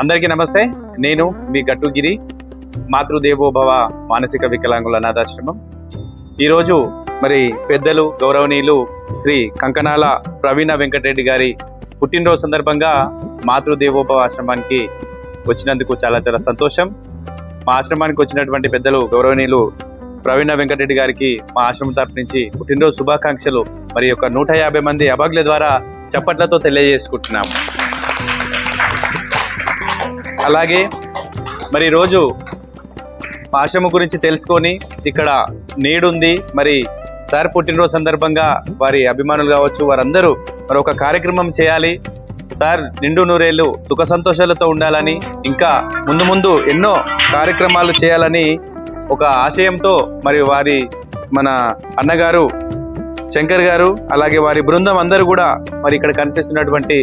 అందరికీ నమస్తే. నేను మీ గట్టుగిరి మాతృదేవోభవ మానసిక వికలాంగుల అనాథాశ్రమం. ఈరోజు మరి పెద్దలు గౌరవనీయులు శ్రీ కంకణాల ప్రవీణ వెంకటరెడ్డి గారి పుట్టినరోజు సందర్భంగా మాతృదేవోభవ ఆశ్రమానికి వచ్చినందుకు చాలా చాలా సంతోషం. మా ఆశ్రమానికి వచ్చినటువంటి పెద్దలు గౌరవనీయులు ప్రవీణ వెంకటరెడ్డి గారికి మా ఆశ్రమం తరపు నుంచి పుట్టినరోజు శుభాకాంక్షలు. మరి ఒక నూట యాభై మంది అభాగ్యుల ద్వారా చప్పట్లతో తెలియజేసుకుంటున్నాము. అలాగే మరి ఈరోజు మా ఆశ్రమం గురించి తెలుసుకొని ఇక్కడ నేడుంది. మరి సార్ పుట్టినరోజు సందర్భంగా వారి అభిమానులు కావచ్చు వారందరూ మరి ఒక కార్యక్రమం చేయాలి. సార్ నిండు నూరేళ్ళు సుఖ సంతోషాలతో ఉండాలని ఇంకా ముందు ముందు ఎన్నో కార్యక్రమాలు చేయాలని ఒక ఆశయంతో మరి వారి మన అన్నగారు శంకర్ గారు అలాగే వారి బృందం అందరూ కూడా మరి ఇక్కడ కనిపిస్తున్నటువంటి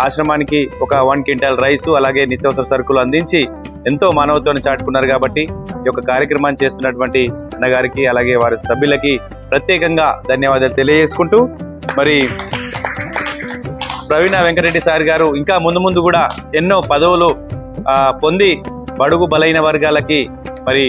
ఆశ్రమానికి ఒక వన్ క్వింటాల్ రైసు అలాగే నిత్యావసర సరుకులు అందించి ఎంతో మానవత్వాన్ని చాటుకున్నారు కాబట్టి ఈ యొక్క కార్యక్రమాన్ని చేస్తున్నటువంటి అన్నగారికి అలాగే వారి సభ్యులకి ప్రత్యేకంగా ధన్యవాదాలు తెలియజేసుకుంటూ మరి ప్రవీణ వెంకటరెడ్డి సార్ గారు ఇంకా ముందు ముందు కూడా ఎన్నో పదవులు పొంది బడుగు బలైన వర్గాలకి మరి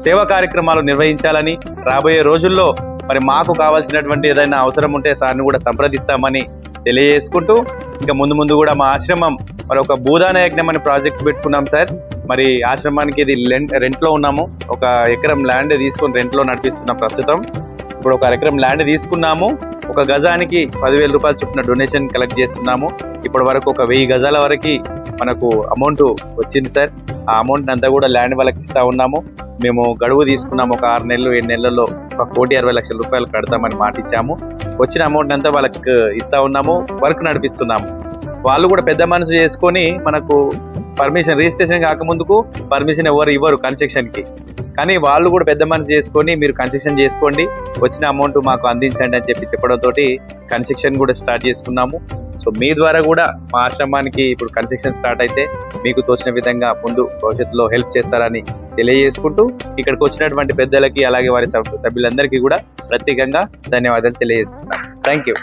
సేవా కార్యక్రమాలు నిర్వహించాలని రాబోయే రోజుల్లో మరి మాకు కావాల్సినటువంటి ఏదైనా అవసరం ఉంటే సార్ని కూడా సంప్రదిస్తామని తెలియజేసుకుంటూ ఇంకా ముందు ముందు కూడా మా ఆశ్రమం మరి ఒక భూదాన యజ్ఞం అనే ప్రాజెక్ట్ పెట్టుకున్నాం సార్. మరి ఆశ్రమానికి ఇది లెంట్ రెంట్లో ఉన్నాము. ఒక ఎకరం ల్యాండ్ తీసుకొని రెంట్లో నడిపిస్తున్నాం ప్రస్తుతం. ఇప్పుడు ఒక ఎకరం ల్యాండ్ తీసుకున్నాము. ఒక గజానికి పదివేల రూపాయలు చొప్పున డొనేషన్ కలెక్ట్ చేస్తున్నాము. ఇప్పటి వరకు ఒక వెయ్యి గజాల వరకు మనకు అమౌంట్ వచ్చింది సార్. ఆ అమౌంట్ అంతా కూడా ల్యాండ్ వాళ్ళకి ఇస్తా ఉన్నాము. మేము గడువు తీసుకున్నాము ఒక ఆరు నెలలు ఏడు నెలల్లో ఒక కోటి అరవై లక్షల రూపాయలు కడతామని మాట ఇచ్చాము. వచ్చిన అమౌంట్ అంతా వాళ్ళకి ఇస్తా ఉన్నాము వర్క్ నడిపిస్తున్నాము. వాళ్ళు కూడా పెద్ద మనసు చేసుకొని మనకు పర్మిషన్ రిజిస్ట్రేషన్ కాకముందుకు పర్మిషన్ ఎవరు ఇవ్వరు కన్స్ట్రక్షన్కి. కానీ వాళ్ళు కూడా పెద్ద మనసు చేసుకొని మీరు కన్స్ట్రక్షన్ చేసుకోండి వచ్చిన అమౌంట్ మాకు అందించండి అని చెప్పి చెప్పడంతో కన్స్ట్రక్షన్ కూడా స్టార్ట్ చేసుకున్నాము. సో మీ ద్వారా కూడా మా ఆశ్రమానికి ఇప్పుడు కన్స్ట్రక్షన్ స్టార్ట్ అయితే మీకు తోచిన విధంగా ముందు భవిష్యత్తులో హెల్ప్ చేస్తారని తెలియజేసుకుంటూ ఇక్కడికి వచ్చినటువంటి పెద్దలకి అలాగే వారి సభ్యులందరికీ కూడా ప్రత్యేకంగా ధన్యవాదాలు తెలియజేసుకుంటాను థ్యాంక్ యూ